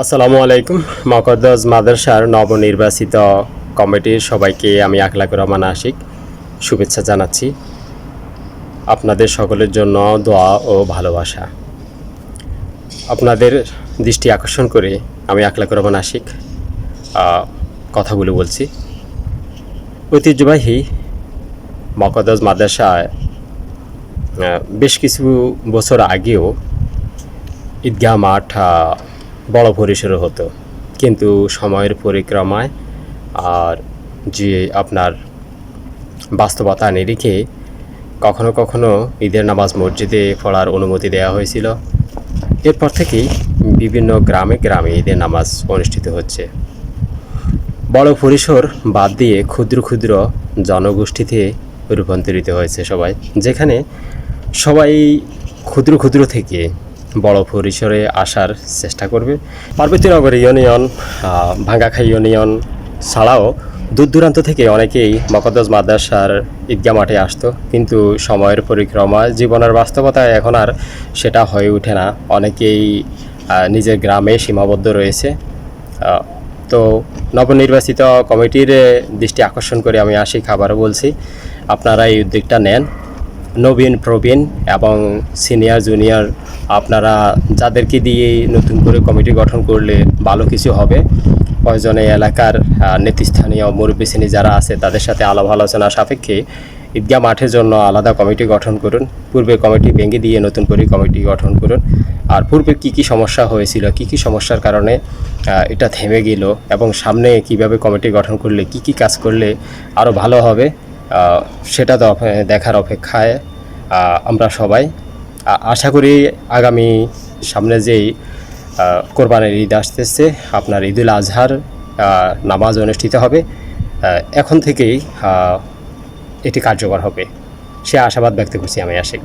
আসসালামু আলাইকুম। মকদ্দজ মাদ্রাসার নবনির্বাচিত কমিটির সবাইকে আমি আকলাকুর রহমান আশিক শুভেচ্ছা জানাচ্ছি। আপনাদের সকলের জন্য দোয়া ও ভালোবাসা। আপনাদের দৃষ্টি আকর্ষণ করে আমি আকলাকুর রহমান আশিক কথাগুলো বলছি। ঐতিহ্যবাহী মকদ্দজ মাদ্রাসায় বেশ কিছু বছর আগেও ঈদগাহ মাঠ বড় পরিসরে হতো। কিন্তু সময়ের পরিক্রমায় আর যে আপনার বাস্তবতা নিরিখে কখনো কখনো ঈদের নামাজ মসজিদে পড়ার অনুমতি দেওয়া হয়েছিল। এরপর থেকেই বিভিন্ন গ্রামে গ্রামে ঈদের নামাজ অনুষ্ঠিত হচ্ছে। বড় পরিসর বাদ দিয়ে ক্ষুদ্র ক্ষুদ্র জনগোষ্ঠীতে রূপান্তরিত হয়েছে সবাই, যেখানে সবাই ক্ষুদ্র ক্ষুদ্র থেকে বড় পরিসরে আসার চেষ্টা করবে। পার্বতীনগর ইউনিয়ন ভাঙ্গাখাই ইউনিয়ন ছাড়াও দূর দূরান্ত থেকে অনেকেই মকদ্দস মাদ্রাসার ঈদগা মাঠে আসতো। কিন্তু সময়ের পরিক্রমা, জীবনের বাস্তবতায় এখন আর সেটা হয়ে ওঠে না। অনেকেই নিজের গ্রামে সীমাবদ্ধ রয়েছে। তো নবনির্বাচিত কমিটির দৃষ্টি আকর্ষণ করে আমি আসি খাবারও বলছি। আপনারা এই উদ্যোগটা নেন। নবীন, প্রবীণ এবং সিনিয়র, জুনিয়র, আপনারা যাদেরকে দিয়ে নতুন করে কমিটি গঠন করলে ভালো কিছু হবে। প্রয়োজনে এলাকার নেতৃস্থানীয় মুরব্বী যারা আছে, তাদের সাথে আলাপ আলোচনা সাপেক্ষে ঈদগাহ মাঠের জন্য আলাদা কমিটি গঠন করুন। পূর্বে কমিটি ভেঙে দিয়ে নতুন করে কমিটি গঠন করুন। আর পূর্বে কি কি সমস্যা হয়েছিল, কি কি সমস্যার কারণে এটা থেমে গেল এবং সামনে কীভাবে কমিটি গঠন করলে, কি কি কাজ করলে আরও ভালো হবে সেটা তো দেখার অপেক্ষায় আমরা সবাই আশা করি আগামী সামনে যেই কোরবানের ঈদ আসতেছে, আপনার ঈদুল আজহার নামাজ অনুষ্ঠিত হবে এখন থেকেই এটি কার্যকর হবে। সে আশাবাদ ব্যক্ত করছি আমি, আশিক।